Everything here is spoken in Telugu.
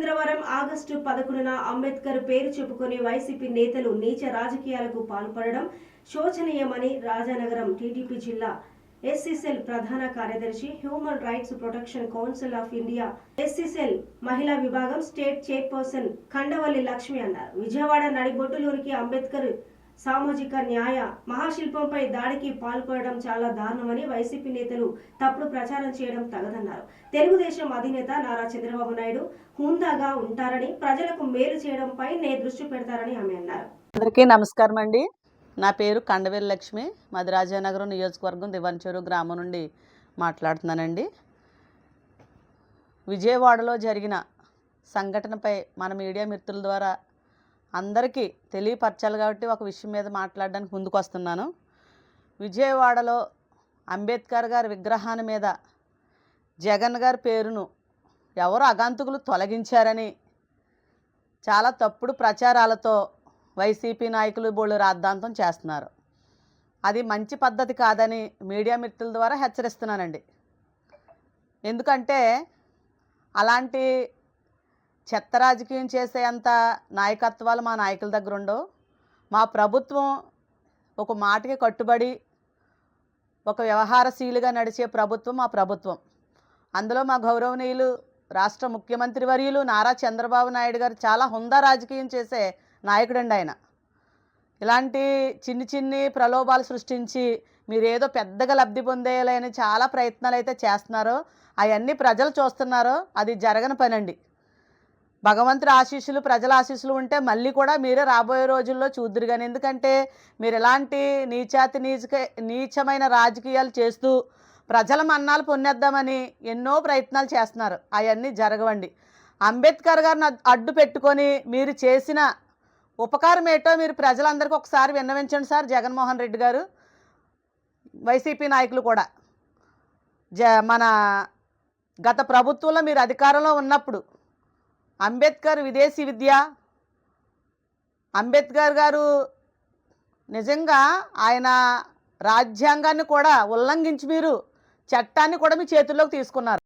ఆగస్టు పదకొండున అంబేద్కర్ పేరు చెప్పుకొని వైసీపీ నేతలు నీచ రాజకీయాలకు పాల్పడడం శోచనీయమని రాజానగరం టీడీపీ జిల్లా ఎస్సీసెల్ ప్రధాన కార్యదర్శి human rights protection council of India SC cell మహిళా విభాగం స్టేట్ చైర్పర్సన్ ఖండవల్లి లక్ష్మి అన్నారు. విజయవాడ నడిబొట్టులోనికి అంబేద్కర్ సామాజిక న్యాయ మహాశిల్పంపై దాడికి పాల్పడడం చాలా దారుణమని వైసీపీ నేతలు తప్పుడు ప్రచారం చేయడం తగదన్నారు. తెలుగుదేశం అధినేత నారా చంద్రబాబు నాయుడు హుందాగా ఉంటారని ప్రజలకు మేలు చేయడంపై నే దృష్టి పెడతారని ఆమె అన్నారు. అందరికీ నమస్కారం అండి. నా పేరు కండవేలు లక్ష్మి. మాది రాజానగరం నియోజకవర్గం దివాన్చెరు గ్రామం నుండి మాట్లాడుతున్నానండి. విజయవాడలో జరిగిన సంఘటనపై మన మీడియా మిత్రుల ద్వారా అందరికీ తెలియపరచాలి కాబట్టి ఒక విషయం మీద మాట్లాడడానికి ముందుకు వస్తున్నాను విజయవాడలో అంబేద్కర్ గారి విగ్రహాన్ని మీద జగన్ గారి పేరును ఎవరు అగాంతకులు తొలగించారని చాలా తప్పుడు ప్రచారాలతో వైసీపీ నాయకులు బోళ్ళు రాద్ధాంతం చేస్తున్నారు. అది మంచి పద్ధతి కాదని మీడియా మిత్రుల ద్వారా హెచ్చరిస్తున్నానండి. ఎందుకంటే అలాంటి చెత్త రాజకీయం చేసేంత నాయకత్వాలు మా నాయకుల దగ్గర ఉండవు. మా ప్రభుత్వం ఒక మాటకి కట్టుబడి ఒక వ్యవహారశీలుగా నడిచే ప్రభుత్వం మా ప్రభుత్వం. అందులో మా గౌరవనీయులు రాష్ట్ర ముఖ్యమంత్రి వర్యులు నారా చంద్రబాబు నాయుడు గారు చాలా హుందా రాజకీయం చేసే నాయకుడండి ఆయన. ఇలాంటి చిన్ని చిన్ని ప్రలోభాలు సృష్టించి మీరేదో పెద్దగా లబ్ధి పొందేయాలని చాలా ప్రయత్నాలు అయితే చేస్తున్నారో అవన్నీ ప్రజలు చూస్తున్నారో అది జరగని పనండి. భగవంతుడి ఆశీస్సులు ప్రజల ఆశీస్సులు ఉంటే మళ్ళీ కూడా మీరే రాబోయే రోజుల్లో చూద్దరు కానీ ఎందుకంటే మీరు ఎలాంటి నీచాతి నీచక నీచమైన రాజకీయాలు చేస్తూ ప్రజల మన్నాలు పొందేద్దామని ఎన్నో ప్రయత్నాలు చేస్తున్నారు. అవన్నీ జరగవండి. అంబేద్కర్ గారిని అడ్డు పెట్టుకొని మీరు చేసిన ఉపకారం ఏటో మీరు ప్రజలందరికీ ఒకసారి విన్నవించండి సార్ జగన్మోహన్ రెడ్డి గారు. వైసీపీ నాయకులు కూడా. జ మన గత ప్రభుత్వంలో మీరు అధికారంలో ఉన్నప్పుడు అంబేద్కర్ విదేశీ విద్య. అంబేద్కర్ గారు నిజంగా ఆయన రాజ్యాంగాన్ని కూడా ఉల్లంఘించి మీరు చట్టాన్ని కూడా మీ చేతుల్లోకి తీసుకున్నారు.